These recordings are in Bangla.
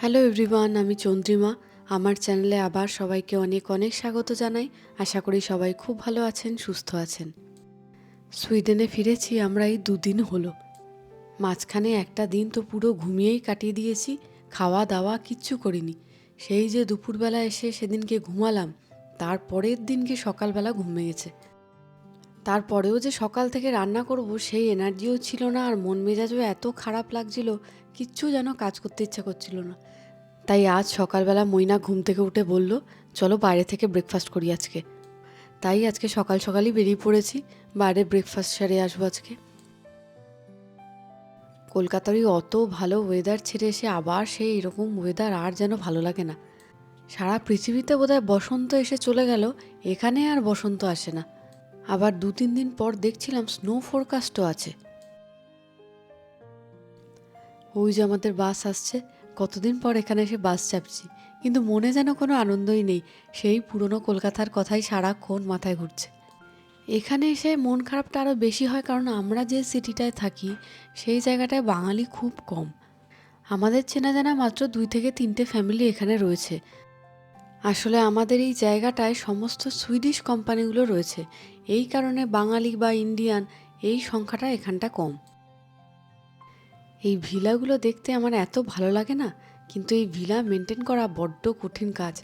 হ্যালো এভরিওয়ান আমি চন্দ্রিমা। আমার চ্যানেলে আবার সবাইকে অনেক অনেক স্বাগত জানাই। আশা করি সবাই খুব ভালো আছেন, সুস্থ আছেন। সুইডেনে ফিরেছি আমরা এই দুদিন হলো। মাঝখানে একটা দিন তো পুরো ঘুমিয়েই কাটিয়ে দিয়েছি, খাওয়া দাওয়া কিচ্ছু করিনি। সেই যে দুপুরবেলা এসে সেদিনকে ঘুমালাম, তারপরের দিনকে সকালবেলা ঘুমিয়েছে গেছে তারপরেও যে সকাল থেকে রান্না করব সেই এনার্জিও ছিল না আর মন মেজাজও এত খারাপ লাগছিল, কিচ্ছু যেন কাজ করতে ইচ্ছা করছিল না। তাই আজ সকালবেলা মইনা ঘুম থেকে উঠে বলল, চলো বাইরে থেকে ব্রেকফাস্ট করি আজকে। তাই আজকে সকাল সকালই বেরিয়ে পড়েছি, বাইরে ব্রেকফাস্ট সেরে আসব আজকে। কলকাতারই অত ভালো ওয়েদার ছেড়ে এসে আবার সেই এরকম ওয়েদার আর যেন ভালো লাগে না। সারা পৃথিবীতে বোধহয় বসন্ত এসে চলে গেল, এখানে আর বসন্ত আসে না। আবার দু তিন দিন পর দেখছিলাম স্নো ফোরকাস্টও আছে। ওই যে আমাদের বাস আসছে, কতদিন পর এখানে এসে বাস চাপছি, কিন্তু মনে যেন কোনো আনন্দই নেই, সেই পুরনো কলকাতার কথাই সারাক্ষণ মাথায় ঘুরছে। এখানে এসে মন খারাপটা আরও বেশি হয় কারণ আমরা যে সিটিটায় থাকি, সেই জায়গাটায় বাঙালি খুব কম। আমাদের চেনা জানা মাত্র দুই থেকে তিনটে ফ্যামিলি এখানে রয়েছে। আসলে আমাদের এই জায়গাটায় সমস্ত সুইডিশ কোম্পানিগুলো রয়েছে। এই কারণে বাঙালি বা ইন্ডিয়ান এই সংখ্যাটা এখানটা কম। এই ভিলাগুলো দেখতে আমার এত ভালো লাগে না, কিন্তু এই ভিলা মেনটেন করা বড্ড কঠিন কাজ,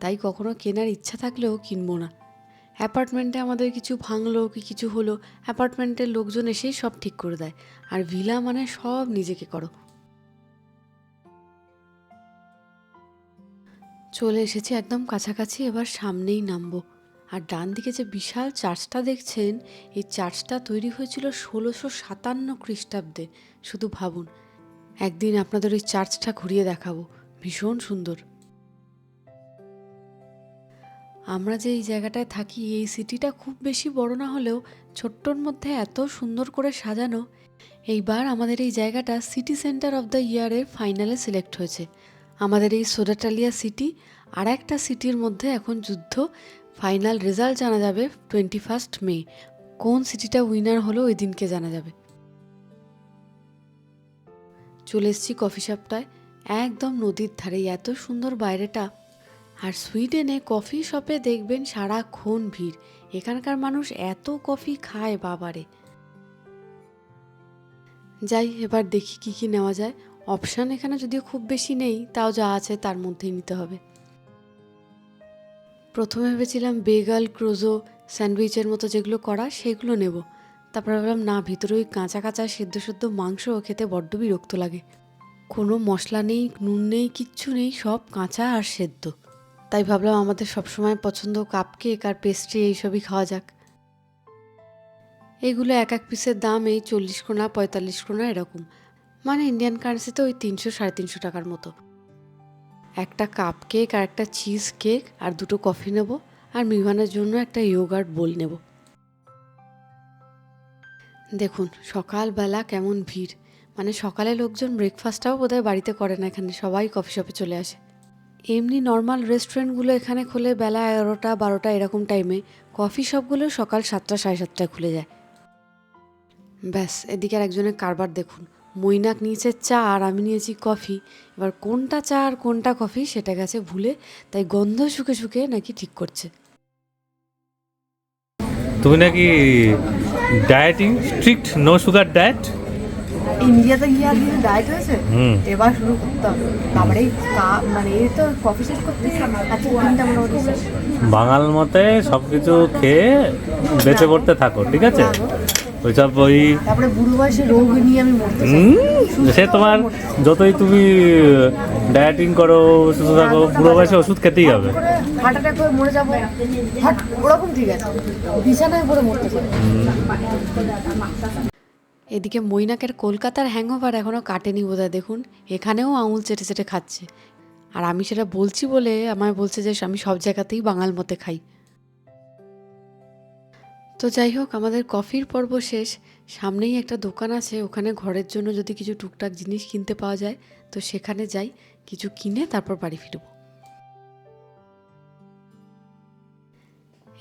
তাই কখনো কেনার ইচ্ছা থাকলেও কিনবো না। অ্যাপার্টমেন্টে আমাদের কিছু ভাঙলো কি কিছু হলো, অ্যাপার্টমেন্টের লোকজন এসেই সব ঠিক করে দেয়, আর ভিলা মানে সব নিজেকে করো। চলে এসেছি একদম কাছাকাছি, এবার সামনেই নামবো। আর ডান দিকে যে বিশাল চার্চটা দেখছেন, এই চার্চটা তৈরি হয়েছিল ষোলোশো সাতান্ন খ্রিস্টাব্দে। শুধু ভাবুন, একদিন আপনাদের ওই চার্চটা ঘুরিয়ে দেখাবো। ভীষণ সুন্দর। আমরা যে এই জায়গাটায় থাকি, এই সিটিটা খুব বেশি বড় না হলেও ছোট্টর মধ্যে এত সুন্দর করে সাজানো। এইবার আমাদের এই জায়গাটা সিটি সেন্টার অফ দ্য ইয়ারের ফাইনালে সিলেক্ট হয়েছে। আমাদের এই সোডাটালিয়া সিটি আর একটা সিটির মধ্যে এখন যুদ্ধ ফাইনাল রেজাল্ট জানা যাবে টোয়েন্টি ফার্স্ট মে কোন সিটিটা উইনার হলো ওই দিনকে জানা যাবে। চলে এসেছি কফি শপটায়। একদম নদীর ধারে, এত সুন্দর বাইরেটা। আর সুইডেনে কফি শপে দেখবেন সারাক্ষণ ভিড়। এখানকার মানুষ এত কফি খায়, বাবারে। যাই, এবার দেখি কি কি নেওয়া যায়। অপশান এখানে যদিও খুব বেশি নেই, তাও যা আছে তার মধ্যেই নিতে হবে। প্রথমে ভেবেছিলাম বেগাল, ক্রোজো, স্যান্ডউইচের মতো যেগুলো করা, সেগুলো নেব। তারপর ভাবলাম, না, ভিতরে ওই কাঁচা কাঁচা সেদ্ধ সেদ্ধ মাংস খেতে বড্ড বিরক্ত লাগে। কোনো মশলা নেই, নুন নেই, কিচ্ছু নেই, সব কাঁচা আর সেদ্ধ। তাই ভাবলাম আমাদের সবসময় পছন্দ কাপ কেক আর পেস্ট্রি এইসবই খাওয়া যাক। এগুলো এক এক পিসের দাম এই চল্লিশ কোনা, পঁয়তাল্লিশ কোনা এরকম। মানে ইন্ডিয়ান কারেন্সিতে ওই তিনশো, সাড়ে তিনশো টাকার মতো। একটা কাপ কেক আর একটা চিজ কেক আর দুটো কফি নেব আর মিভানের জন্য একটা ইয়োগার্ট বোল নেব। দেখুন, সকালবেলা কেমন ভিড়। মানে সকালে লোকজন ব্রেকফাস্টটাও বোধহয় বাড়িতে করে না এখানে, সবাই কফি শপে চলে আসে। এমনি নর্মাল রেস্টুরেন্টগুলো এখানে খোলে বেলা এগারোটা, বারোটা এরকম টাইমে কফি শপগুলো সকাল সাতটা, সাড়ে সাতটায় খুলে যায়। ব্যাস, এদিকে আর একজনের কারবার দেখুন। মৈনাক নিয়েছে চা আর আমি নিয়েছি কফি। এবার কোনটা চা আর কোনটা কফি সেটা গেছে ভুলে তাই গন্ধ শুকে শুকে নাকি ঠিক করছে। তুমি নাকি dieting strict no sugar diet ইন্ডিয়াতে গিয়ে আর কিছু ডায়েট হয়েছে হুম। এবার শুরু করতে হবে। তারপরে মানে এই তো কফি শেষ করতে আজকে তিনটা মোটামুটি বাঙাল মতে সব কিছু খেয়ে বেঁচে পড়তে থাকো ঠিক আছে? ওইসব ওই তারপরে বুড়ো বয়সে রোগ নিয়ে আমি মরতে সে তোমার যতই তুমি ডায়েটিং করো সুস্থ থাকো বুড়ো বয়সে ওষুধ খেতেই হবে। হার্ট অ্যাটাক করে মরে যাব। হাট ওরকম ঠিক আছে। বিছানায় পড়ে মরতে চাই। এদিকে মৈনাকের কলকাতার হ্যাংওভার এখনও কাটেনি বোধহয় দেখুন। এখানেও আঙুল চেটে চেটে খাচ্ছে। আর আমি সেটা বলছি বলে আমায় বলছে যে আমি সব জায়গাতেই বাঙাল মতে খাই। তো যাই হোক, আমাদের কফির পর্ব শেষ। সামনেই একটা দোকান আছে, ওখানে ঘরের জন্য যদি কিছু টুকটাক জিনিস কিনতে পাওয়া যায়, তো সেখানে যাই, কিছু কিনে তারপর বাড়ি ফিরবো।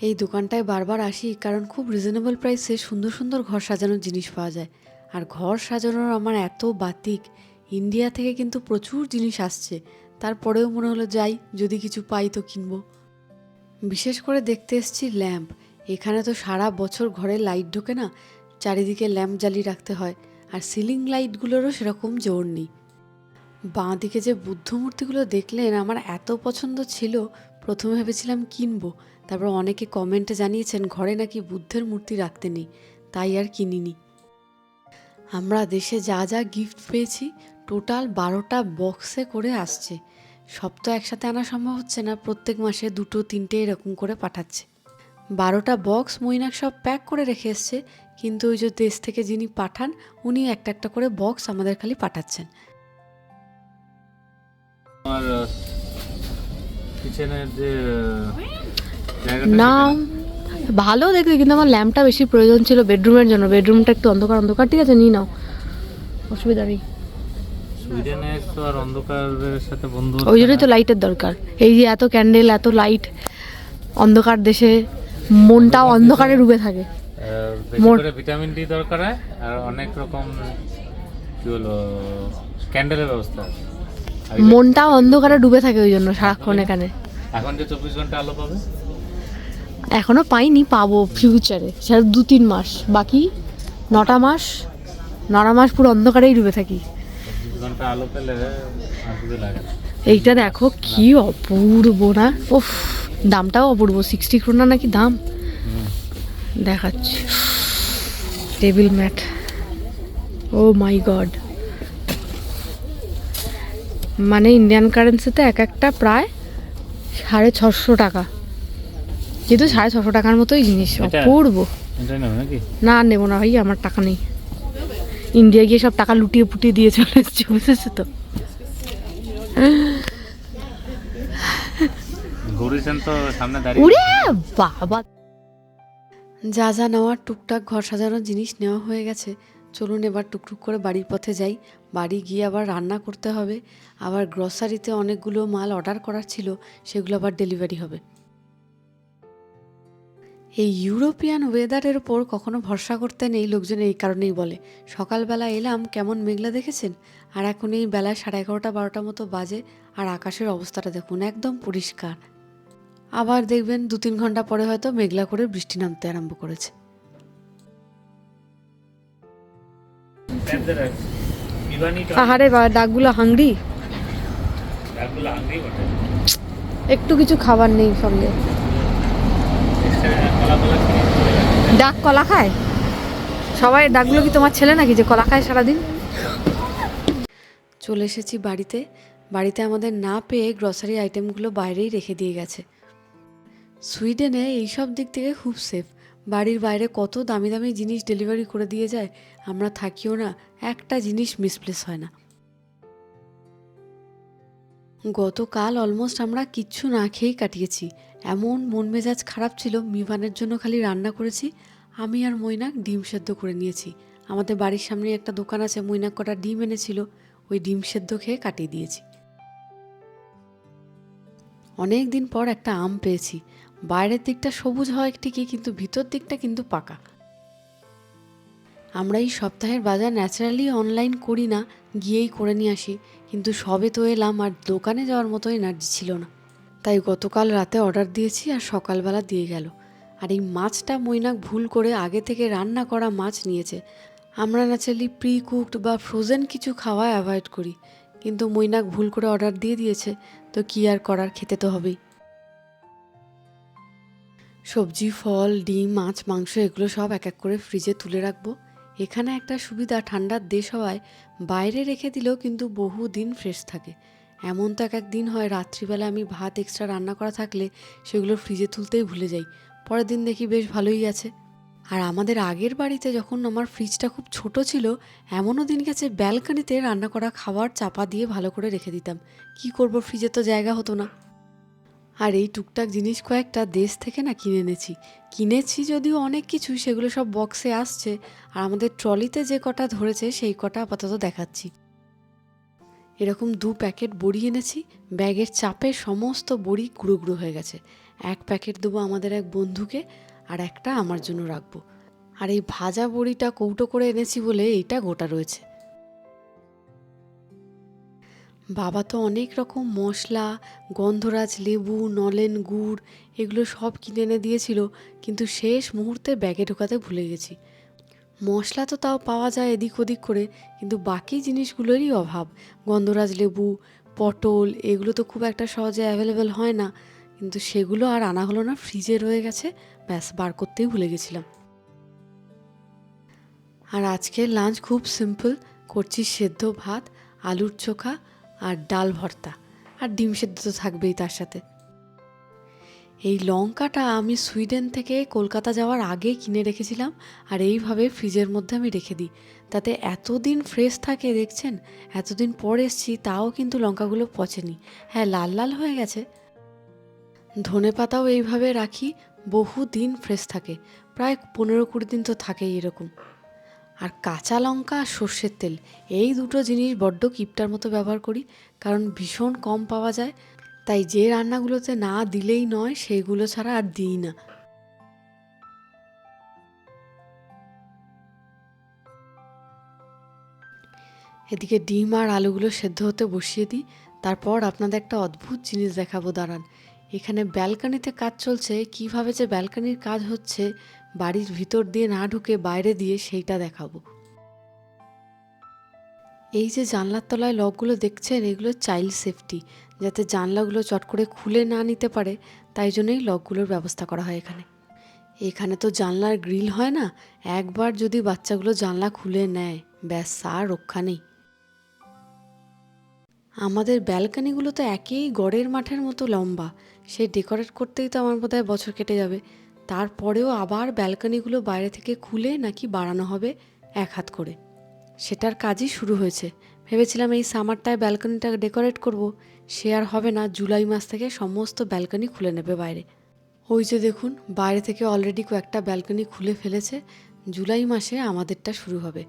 এই দোকানটায় বারবার আসি, কারণ খুব রিজনেবল প্রাইসে সুন্দর সুন্দর ঘর সাজানোর জিনিস পাওয়া যায়। আর ঘর সাজানোর আমার এত বাতিক, ইন্ডিয়া থেকে কিন্তু প্রচুর জিনিস আসছে। তারপরেও মনে হলো, যাই, যদি কিছু পাই তো কিনবো। বিশেষ করে দেখতে এসছি ল্যাম্প। এখানে তো সারা বছর ঘরে লাইট ঢোকে না, চারিদিকে ল্যাম্প জ্বালিয়ে রাখতে হয়, আর সিলিং লাইটগুলোরও সেরকম জোর নেই। বাঁ দিকে যে বুদ্ধ মূর্তিগুলো দেখলেন, আমার এত পছন্দ ছিল, প্রথমে ভেবেছিলাম কিনবো, তারপর অনেকে কমেন্টে জানিয়েছেন ঘরে নাকি বুদ্ধের মূর্তি রাখতে নেই, তাই আর কিনিনি। আমরা দেশে যা যা গিফট পেয়েছি টোটাল বারোটা বক্সে করে আসছে। সব তো একসাথে আনা সম্ভব হচ্ছে না, প্রত্যেক মাসে দুটো, তিনটে এরকম করে পাঠাচ্ছে। বারোটা বক্স মৈনাক সব প্যাক করে রেখে এসছে। কিন্তু ওই যে দেশ থেকে যিনি পাঠান উনি একটা একটা করে বক্স আমাদের খালি পাঠাচ্ছেন। আমার কিচেনের যে জায়গাটা না ভালো দেখতে কিন্তু আমার ল্যাম্পটা বেশি প্রয়োজন ছিল বেডরুমের জন্য। বেডরুমটা একটু অন্ধকার অন্ধকার। ঠিক আছে নিই নাও। অসুবিধা নেই। সুইডেনে তো আর অন্ধকারের সাথে বন্ধু ওই জন্যই তো লাইটের দরকার। এই যে এত ক্যান্ডেল এত লাইট অন্ধকার দেশে মনটাও অন্ধকারে ডুবে থাকে। ভিটামিন ডি দরকার হয় আর অনেক রকম কি বলব ক্যান্ডেলের ব্যবস্থা মনটাও অন্ধকারে ডুবে থাকে ওই জন্য সারাক্ষণ এখানে এখন। যে চব্বিশ ঘণ্টা আলো পাবে? এখনও পাইনি পাবো ফিউচারে সেটা দু তিন মাস। বাকি নটা মাস নটা মাস পুরো অন্ধকারেই ডুবে থাকি। আলো পেলে এইটা দেখো কি অপূর্ব না? ওফ দামটাও অপূর্ব সিক্সটি ক্রোনা নাকি দাম? দেখাচ্ছি। Table mat oh my god মানে ইন্ডিয়ান কারেন্সিতে এক একটা প্রায় সাড়ে ছশো টাকা। কিন্তু সাড়ে ছশো টাকার মতোই জিনিস অপূর্ব। না নেব না ভাই আমার টাকা নেই। ইন্ডিয়া গিয়ে সব টাকা লুটিয়ে পুটিয়ে দিয়ে চলে এসেছি বুঝেছ তো? ঘুরেছেন তো সামনে দাঁড়িয়ে উড়ে বাবা। যা যা নেওয়ার টুকটাক ঘর সাজানোর জিনিস নেওয়া হয়ে গেছে। চলুন এবার টুকটুক করে বাড়ির পথে যাই। বাড়ি গিয়ে আবার রান্না করতে হবে। আবার গ্রসারিতে অনেকগুলো মাল অর্ডার করার ছিল সেগুলো আবার ডেলিভারি হবে। এই ইউরোপিয়ান ওয়েদারের ওপর কখনো ভরসা করতে নেই লোকজন এই কারণেই বলে। সকালবেলা এলাম কেমন মেঘলা দেখেছেন? আর এখন এই বেলায় সাড়ে এগারোটা বারোটা মতো বাজে আর আকাশের অবস্থাটা দেখুন একদম পরিষ্কার। আবার দেখবেন দু তিন ঘণ্টা পরে হয়তো মেঘলা করে বৃষ্টি নামতে আরম্ভ করেছে। আহারে বা ডাকগুলো হাংরি একটু কিছু খাবার নেই সঙ্গে। ডাক কলা খায়? সবাই ডাকগুলো কি তোমার ছেলে নাকি যে কলা খায় সারাদিন? চলে এসেছি বাড়িতে। বাড়িতে আমাদের না পেয়ে গ্রসারি আইটেমগুলো বাইরেই রেখে দিয়ে গেছে। সুইডেনে এইসব দিক থেকে খুব সেফ বাড়ির বাইরে কত দামি দামি জিনিস ডেলিভারি করে দিয়ে যায়, আমরা থাকিও না, একটা জিনিস মিসপ্লেস হয় না। গতকাল অলমোস্ট আমরা কিচ্ছু না খেয়েই কাটিয়েছি। এমন মন মেজাজ খারাপ ছিল, মিভানের জন্য খালি রান্না করেছি, আমি আর মৈনাক ডিম সেদ্ধ করে নিয়েছি। আমাদের বাড়ির সামনে একটা দোকান আছে, মৈনাক কটা ডিম এনেছিল, ওই ডিম সেদ্ধ খেয়ে কাটিয়ে দিয়েছি। অনেক দিন পর একটা আম পেয়েছি। বাইরের দিকটা সবুজ হয় ঠিকই কিন্তু ভিতর দিকটা কিন্তু পাকা। আমরা এই সপ্তাহের বাজার ন্যাচারালি অনলাইন করি না, গিয়েই করে নিয়ে আসি। কিন্তু সবে তো এলাম আর দোকানে যাওয়ার মতো এনার্জি ছিল না। তাই গতকাল রাতে অর্ডার দিয়েছি আর সকালবেলা দিয়ে গেল। আর এই মাছটা মৈনাক ভুল করে আগে থেকে রান্না করা মাছ নিয়েছে। আমরা ন্যাচারালি প্রি কুকড বা ফ্রোজেন কিছু খাওয়া অ্যাভয়েড করি। কিন্তু মৈনাক ভুল করে অর্ডার দিয়ে দিয়েছে, তো কী আর করার খেতে তো হবেই। সবজি, ফল, ডিম, মাছ, মাংস, এগুলো সব এক এক করে ফ্রিজে তুলে রাখব। এখানে একটা সুবিধা, ঠান্ডার দেশ হওয়ায় বাইরে রেখে দিলেও কিন্তু বহু দিন ফ্রেশ থাকে। এমন তো এক এক দিন হয় রাত্রিবেলা আমি ভাত এক্সট্রা রান্না করা থাকলে সেগুলো ফ্রিজে তুলতেই ভুলে যাই। পরের দিন দেখি বেশ ভালোই আছে। আর আমাদের আগের বাড়িতে যখন আমার ফ্রিজটা খুব ছোট ছিল, এমনও দিন গেছে ব্যালকানিতে রান্না করা খাবার চাপা দিয়ে ভালো করে রেখে দিতাম। কি করব ফ্রিজে তো জায়গা হতো না। আর এই টুকটাক জিনিস কয়েকটা দেশ থেকে না কিনে এনেছি। কিনেছি যদিও অনেক কিছু সেগুলো সব বক্সে আসছে। আর আমাদের ট্রলিতে যে কটা ধরেছে, সেই কটা আপাতত দেখাচ্ছি। এরকম দু প্যাকেট বড়ি এনেছি। ব্যাগের চাপে সমস্ত বড়ি গুঁড়ো গুঁড়ো হয়ে গেছে। এক প্যাকেট দেবো আমাদের এক বন্ধুকে আর একটা আমার জন্য রাখব। আর এই ভাজা বড়িটা কৌটো করে এনেছি বলে এইটা গোটা রয়েছে। বাবা তো অনেক রকম মশলা, গন্ধরাজ লেবু, নলেন গুড়, এগুলো সব কিনে এনে দিয়েছিল, কিন্তু শেষ মুহূর্তে ব্যাগে ঢোকাতে ভুলে গেছি। মশলা তো তাও পাওয়া যায় এদিক ওদিক করে, কিন্তু বাকি জিনিসগুলোরই অভাব। গন্ধরাজ লেবু, পটল, এগুলো তো খুব একটা সহজে অ্যাভেলেবেল হয় না, কিন্তু সেগুলো আর আনা হলো না ফ্রিজে রয়ে গেছে, ব্যাস বার করতেই ভুলে গেছিলাম। আর আজকের লাঞ্চ খুব সিম্পল করছি সেদ্ধ ভাত, আলুর চোখা আর ডাল ভর্তা আর ডিম সেদ্ধ তো থাকবেই তার সাথে। এই লঙ্কাটা আমি সুইডেন থেকে কলকাতা যাওয়ার আগে কিনে রেখেছিলাম আর এইভাবে ফ্রিজের মধ্যে আমি রেখে দিই। তাতে এতদিন ফ্রেশ থাকে দেখছেন, এতদিন পর এসছি তাও কিন্তু লঙ্কাগুলো পচেনি। হ্যাঁ লাল লাল হয়ে গেছে। ধনে পাতাও এইভাবে রাখি বহু দিন ফ্রেশ থাকে। প্রায় পনেরো কুড়ি দিন তো থাকেই এরকম। আর কাঁচা লঙ্কা আর সর্ষের তেল, এই দুটো জিনিস বড্ড কিপটার মতো ব্যবহার করি, কারণ ভীষণ কম পাওয়া যায়। তাই যে রান্নাগুলোতে না দিলেই নয় সেইগুলো ছাড়া আর দিই না। এদিকে ডিম আর আলুগুলো সেদ্ধ হতে বসিয়ে দিই, তারপর আপনাদের একটা অদ্ভুত জিনিস দেখাবো, দাঁড়ান। এখানে ব্যালকানিতে কাজ চলছে, কীভাবে যে ব্যালকানির কাজ হচ্ছে বাড়ির ভিতর দিয়ে না ঢুকে বাইরে দিয়ে সেইটা দেখাবো। এই যে জানলার তলায় লকগুলো দেখছেন, এগুলো চাইল্ড সেফটি, যাতে জানলাগুলো চট করে খুলে না নিতে পারে, তাই জন্যই লকগুলোর ব্যবস্থা করা হয় এখানে। এখানে তো জানলার গ্রিল হয় না, একবার যদি বাচ্চাগুলো জানলা খুলে নেয়, ব্যাস, আর রক্ষা নেই। আমাদের ব্যালকানিগুলো তো একই গড়ের মাঠের মতো লম্বা, সেই ডেকোরেট করতেই তো আমার বোধহয় বছর কেটে যাবে। তারপরেও আবার ব্যালকানিগুলো বাইরে থেকে খুলে নাকি বাড়ানো হবে এক হাত করে। সেটার কাজই শুরু হয়েছে। ভেবেছিলাম এই সামারটায় ব্যালকনিটা ডেকোরেট করব। সে আর হবে না, জুলাই মাস থেকে সমস্ত ব্যালকনি খুলে নেবে বাইরে। ওই যে দেখুন, বাইরে থেকে অলরেডি কয়েকটা ব্যালকনি খুলে ফেলেছে। জুলাই মাসে আমাদেরটা শুরু হবে।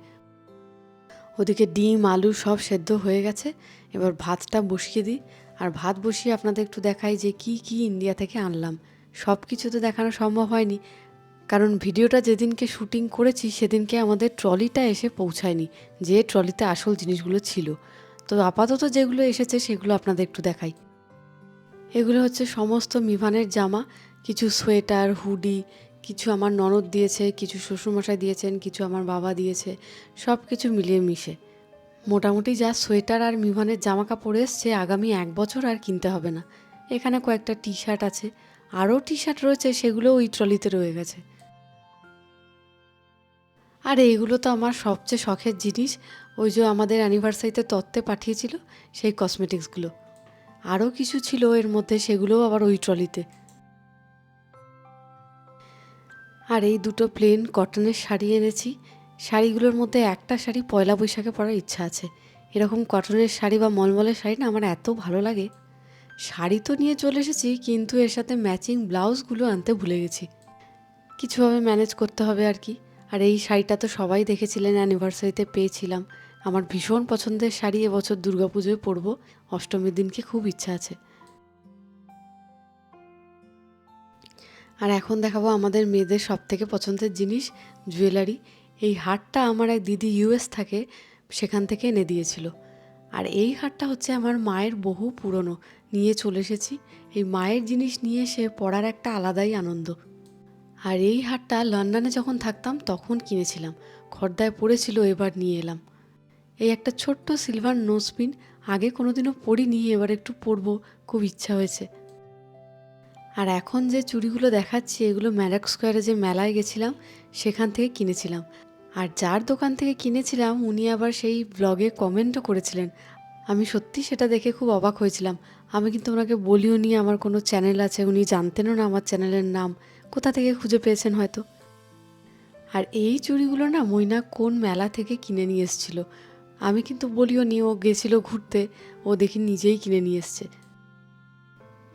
ওদিকে ডিম, আলু সব সেদ্ধ হয়ে গেছে। এবার ভাতটা বসিয়ে দিই। আর ভাত বসিয়ে আপনাদের একটু দেখাই যে কি কি ইন্ডিয়া থেকে আনলাম। সব কিছু তো দেখানো সম্ভব হয়নি। কারণ ভিডিওটা যেদিনকে শুটিং করেছি, সেদিনকে আমাদের ট্রলিটা এসে পৌঁছায়নি, যে ট্রলিতে আসল জিনিসগুলো ছিল। তো আপাতত যেগুলো এসেছে, সেগুলো আপনাদের একটু দেখাই। এগুলো হচ্ছে সমস্ত মিভানের জামা, কিছু সোয়েটার, হুডি, কিছু আমার ননদ দিয়েছে, কিছু শ্বশুরমশাই দিয়েছেন, কিছু আমার বাবা দিয়েছে সব কিছু মিলিয়ে মিশে। মোটামুটি যা সোয়েটার আর মিভানের জামা কাপড় এসছে, আগামী এক বছর আর কিনতে হবে না। এখানে কয়েকটা টি শার্ট আছে আরও টি শার্ট রয়েছে সেগুলো ওই ট্রলিতে রয়ে গেছে। আর এইগুলো তো আমার সবচেয়ে শখের জিনিস। ওই যে আমাদের অ্যানিভার্সারিতে তত্ত্বে পাঠিয়েছিল সেই কসমেটিক্সগুলো। আরও কিছু ছিল এর মধ্যে, সেগুলোও আবার ওই ট্রলিতে। আর এই দুটো প্লেন কটনের শাড়ি এনেছি। শাড়িগুলোর মধ্যে একটা শাড়ি পয়লা বৈশাখে পরার ইচ্ছা আছে। এরকম কটনের শাড়ি বা মলমলের শাড়ি না আমার এত ভালো লাগে। শাড়ি তো নিয়ে চলে এসেছি, কিন্তু এর সাথে ম্যাচিং ব্লাউজগুলো আনতে ভুলে গেছি। কিছুভাবে ম্যানেজ করতে হবে আর কি। আর এই শাড়িটা তো সবাই দেখেছিলেন অ্যানিভার্সারিতে পেয়েছিলাম। আমার ভীষণ পছন্দের শাড়ি এবছর দুর্গাপুজোয় পরবো। অষ্টমীর দিনকে খুব ইচ্ছা আছে। আর এখন দেখাবো আমাদের মেয়েদের সব থেকে পছন্দের জিনিস জুয়েলারি এই হারটা আমার এক দিদি ইউএস থাকে, সেখান থেকে এনে দিয়েছিল। আর এই হারটা হচ্ছে আমার মায়ের বহু পুরনো। নিয়ে চলে এসেছি। এই মায়ের জিনিস নিয়ে এসে পড়ার একটা আলাদাই আনন্দ। আর এই হারটা লন্ডনে যখন থাকতাম তখন কিনেছিলাম। খর্দায় পড়েছিল, এবার নিয়ে এলাম। এই একটা ছোট্ট সিলভার নোজপিন আগে কোনোদিনও পরিনি এবার একটু পরবো, খুব ইচ্ছা হয়েছে। আর এখন যে চুড়িগুলো দেখাচ্ছি, এগুলো ম্যারাক স্কোয়ারে যে মেলায় গেছিলাম, সেখান থেকে কিনেছিলাম। আর যার দোকান থেকে কিনেছিলাম, উনি আবার সেই ব্লগে কমেন্টও করেছিলেন আমি সত্যি সেটা দেখে খুব অবাক হয়েছিলাম। আমি কিন্তু ওনাকে বলিও নি, আমার কোনো চ্যানেল আছে, উনি জানতেনও না আমার চ্যানেলের নাম। কোথা থেকে খুঁজে পেয়েছেন হয়তো? আর এই চুড়িগুলো না মইনা কোন মেলা থেকে কিনে নিয়ে এসেছিল? আমি কিন্তু বলিও নি, ও গেছিল ঘুরতে, ও দেখি নিজেই কিনে নিয়ে এসছে।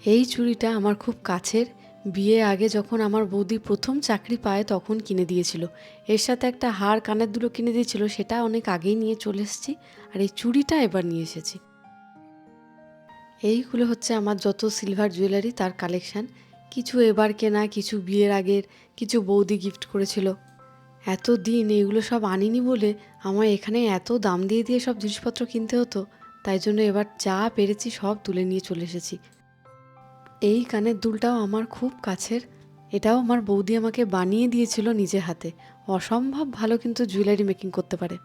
এই চুড়িটা আমার খুব কাছের। বিয়ে আগে যখন আমার বৌদি প্রথম চাকরি পায় তখন কিনে দিয়েছিল। এর সাথে একটা হার কানের দুটো কিনে দিয়েছিল, সেটা অনেক আগেই নিয়ে চলে এসেছি। আর এই চুড়িটা এবার নিয়ে এসেছি। এইগুলো হচ্ছে আমার যত সিলভার জুয়েলারি তার কালেকশান কিছু এবার কেনা, কিছু বিয়ের আগের, কিছু বৌদি গিফট করেছিল। এত দিন এগুলো সব আনিনি বলে আমার এখানে এত দাম দিয়ে দিয়ে সব জিনিসপত্র কিনতে হতো, তাই জন্য এবার যা পেরেছি সব তুলে নিয়ে চলে এসেছি। এই কানের দুলটাও আমার খুব কাছের, এটাও আমার বৌদি আমাকে বানিয়ে দিয়েছিল নিজে হাতে। অসম্ভব ভালো কিন্তু জুয়েলারি মেকিং করতে পারে।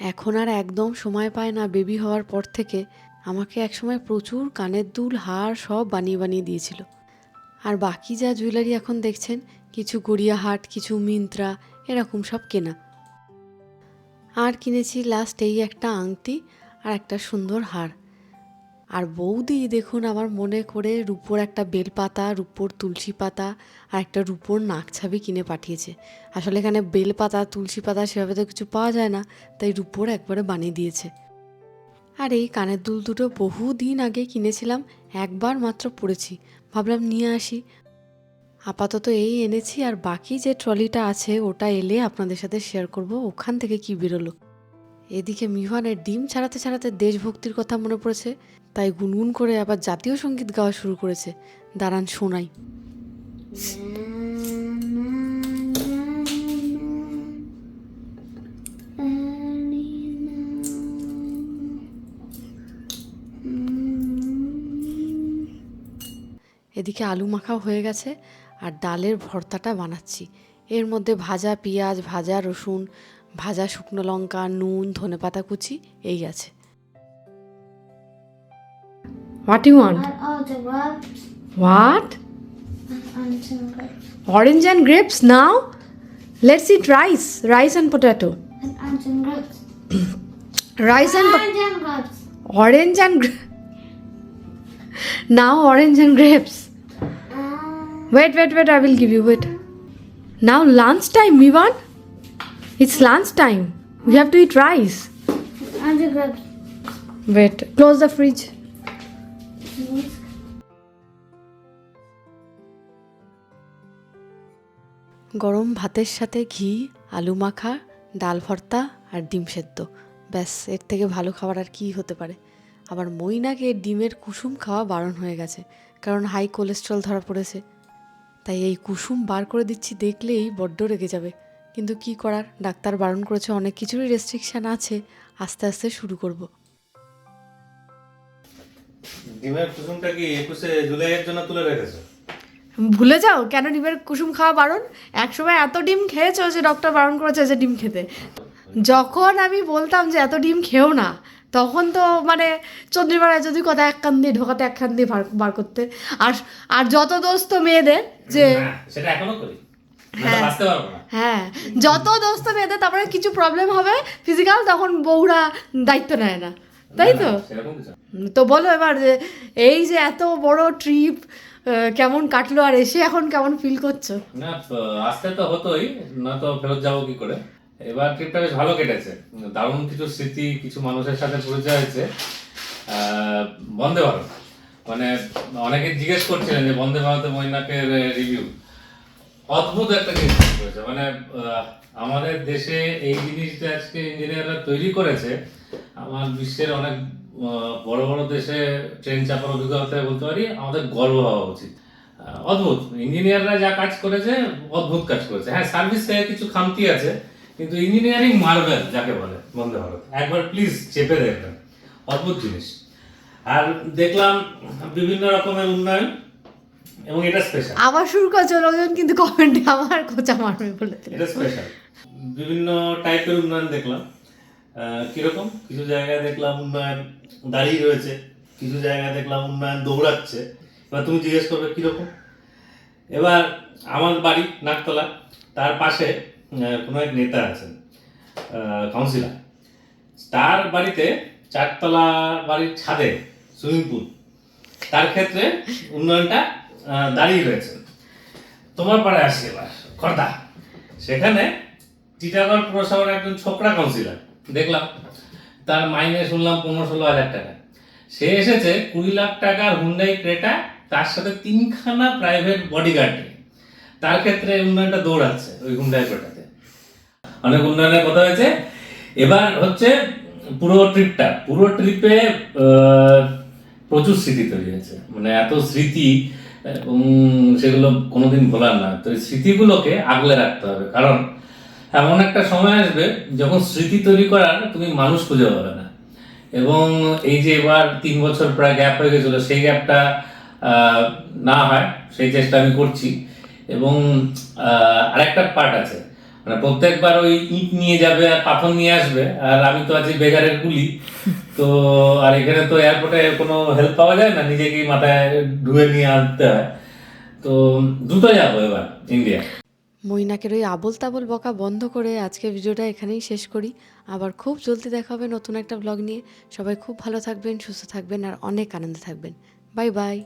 এখন আর একদম সময় পায় না বেবি হওয়ার পর থেকে। আমাকে একসময় প্রচুর কানের দুল হার সব বানিয়ে বানিয়ে দিয়েছিল। আর বাকি যা জুয়েলারি এখন দেখছেন, কিছু গড়িয়াহাট কিছু মিন্ত্রা, এরকম সব কেনা। আর কিনেছি লাস্ট এই একটা আংটি আর একটা সুন্দর হার। আর বৌদি, দেখুন আমার মনে করে রূপোর একটা বেলপাতা, রূপোর তুলসী পাতা আর একটা রূপোর নাকছাবি কিনে পাঠিয়েছে। আসলে এখানে বেলপাতা, তুলসী পাতা সেভাবে তো কিছু পাওয়া যায় না, তাই রূপোর একবারে বানিয়ে দিয়েছে। আর এই কানের দুল দুটো বহু দিন আগে কিনেছিলাম, একবার মাত্র পড়েছি। ভাবলাম নিয়ে আসি। আপাতত এই এনেছি আর বাকি যে ট্রলিটা আছে, ওটা এলে আপনাদের সাথে শেয়ার করব, ওখান থেকে কি বেরোলো। এদিকে মিহানের ডিম ছাড়াতে ছাড়াতে দেশভক্তির কথা মনে পড়েছে। তাই গুনগুন করে আবার জাতীয় সংগীত গাওয়া শুরু করেছে দাঁড়ান শোনাই এদিকে আলু মাখাও হয়ে গেছে আর ডালের ভর্তাটা বানাচ্ছি। এর মধ্যে ভাজা পেঁয়াজ, ভাজা রসুন, ভাজা শুকনো লঙ্কা, নুন, ধনেপাতা কুচি, এই আছে। What do you want? All the grapes. What? And grapes. Orange and grapes now? Let's eat rice. Rice and potato. And orange and grapes. rice and, orange and grapes. Orange and grapes. now orange and grapes. Uh, wait, wait, wait. I will give you. Wait. Now lunch time, Mivan. It's lunch time. We have to eat rice. And the grapes. Wait. Close the fridge. গরম ভাতের সাথে ঘি, আলু মাখা, ডাল ভর্তা আর ডিম সেদ্ধ। ব্যাস, এর থেকে ভালো খাবার আর কী হতে পারে? আবার মইনাকে ডিমের কুসুম খাওয়া বারণ হয়ে গেছে, কারণ হাই কোলেস্ট্রল ধরা পড়েছে। তাই এই কুসুম বার করে দিচ্ছি দেখলেই বড্ড রেগে যাবে। কিন্তু কি করার? ডাক্তার বারণ করেছে, অনেক কিছুরই রেস্ট্রিকশান আছে। আস্তে আস্তে শুরু করব। ডিমের কুসুমটা কি একুশে জুলাইয়ের জন্য তুলে রেখেছো? ভুলে যাও কেন ডিমের কুসুম খাওয়া বারণ? একসময় এত ডিম খেয়েছো যে ডক্টর বারণ করেছে যে ডিম খেতে। যখন আমি বলতাম যে এত ডিম খেও না তখন তো মানে চন্দ্রীপাড়ায় যদি কথা এক কান দিয়ে ঢোকাতে এক কান দিয়ে বার করতে। আর আর যত দোষ তো মেয়েদের যে সেটা এখনও করি। হ্যাঁ। হ্যাঁ যত দোষ তো মেয়েদের তারপরে কিছু প্রবলেম হবে ফিজিক্যাল তখন বউরা দায়িত্ব নেয় না। তাই তো? তো বলো এবার যে এই যে এত বড় ট্রিপ কেমন কাটলো আর এসে এখন কেমন ফিল করছ? না আসতে তো হতোই না তো ফেরত যাব কি করে? এবার ট্রিপটা বেশ ভালো কেটেছে। দারুণ কিছু স্মৃতি কিছু মানুষের সাথে পরিচয় হয়েছে। বন্দে ভারত। মানে অনেকে জিজ্ঞেস করছিলেন যে বন্দে ভারতে মৈনাকের রিভিউ অদ্ভুত একটা জিনিস করেছে মানে আমাদের দেশে এই জিনিসটা আজকে ইঞ্জিনিয়াররা তৈরি করেছে আমার বিশ্বের অনেক বড় বড় দেশে ট্রেন চাপার অভিজ্ঞতা বলতে পারি আমাদের গর্ব হওয়া উচিত। অদ্ভুত। ইঞ্জিনিয়াররা যা কাজ করেছে অদ্ভুত কাজ করেছে। হ্যাঁ সার্ভিস থেকে কিছু খামতি আছে কিন্তু ইঞ্জিনিয়ারিং মার্বেল যাকে বলে বন্দে ভারত। একবার প্লিজ চেপে দেখবেন। অদ্ভুত জিনিস। আর দেখলাম বিভিন্ন রকমের উন্নয়ন এবং এটা স্পেশাল আবার শুরু করছ লোকজন কিন্তু কমেন্টে আমার খোঁচা মারবে বলে এটা স্পেশাল বিভিন্ন টাইপের উন্নয়ন দেখলাম। কীরকম? কিছু জায়গায় দেখলাম উন্নয়ন দাঁড়িয়ে রয়েছে, কিছু জায়গায় দেখলাম উন্নয়ন দৌড়াচ্ছে। এবার তুমি জিজ্ঞেস করবে কীরকম? এবার আমার বাড়ি নাকতলা, তার পাশে কোনো এক নেতা আছেন কাউন্সিলার তার বাড়িতে চারতলা বাড়ির ছাদে সুইমিং পুল তার ক্ষেত্রে উন্নয়নটা দাঁড়িয়ে রয়েছে। তোমার পাড়ায় আসি এবার, খর্দা। সেখানে টিটাগড় পুরসভার একজন ছোকরা কাউন্সিলর দেখলাম, তার মাইনে শুনলাম পনেরো ষোলো হাজার টাকা। সে এসেছে কুড়ি লাখ টাকার হুন্ডাই ক্রেটা তার সাথে তিনখানা প্রাইভেট বডিগার্ড তার ক্ষেত্রে উন্নয়নটা দৌড়াচ্ছে ওই হুন্ডাই ক্রেটাতে অনেক উন্নয়নের কথা হয়েছে, এবার হচ্ছে পুরো ট্রিপটা পুরো ট্রিপে প্রচুর স্মৃতি তৈরি হয়েছে। মানে এত স্মৃতি সেগুলো কোনোদিন ভোলার না। তো স্মৃতিগুলোকে আগলে রাখতে হবে। কারণ এমন একটা সময় আসবে যখন স্মৃতি তৈরি করার তুমি মানুষ খুঁজে পাবে না। এবং এই যে এবার তিন বছর প্রায় গ্যাপ হয়ে গেছিল, সেই গ্যাপটা না হয়, সেই চেষ্টা আমি করছি। এবং আরেকটা পার্ট আছে। মানে প্রত্যেকবার ওই ইট নিয়ে যাবে আর পাথর নিয়ে আসবে, আর আমি তো আছি বেগারের গুলি তো, আর এখানে তো এয়ারপোর্টে কোনো হেল্প পাওয়া যায় না, নিজেকেই মাথায় ধুয়ে নিয়ে আনতে হয়। তো দ্রুত যাব এবার ইন্ডিয়া মৈনাকের ওই আবল তাবল বকা বন্ধ করে আজকে ভিডিওটা এখানেই শেষ করি। আবার খুব জলদি দেখা হবে নতুন একটা ব্লগ নিয়ে। সবাই খুব ভালো থাকবেন, সুস্থ থাকবেন, আর অনেক আনন্দে থাকবেন। Bye bye.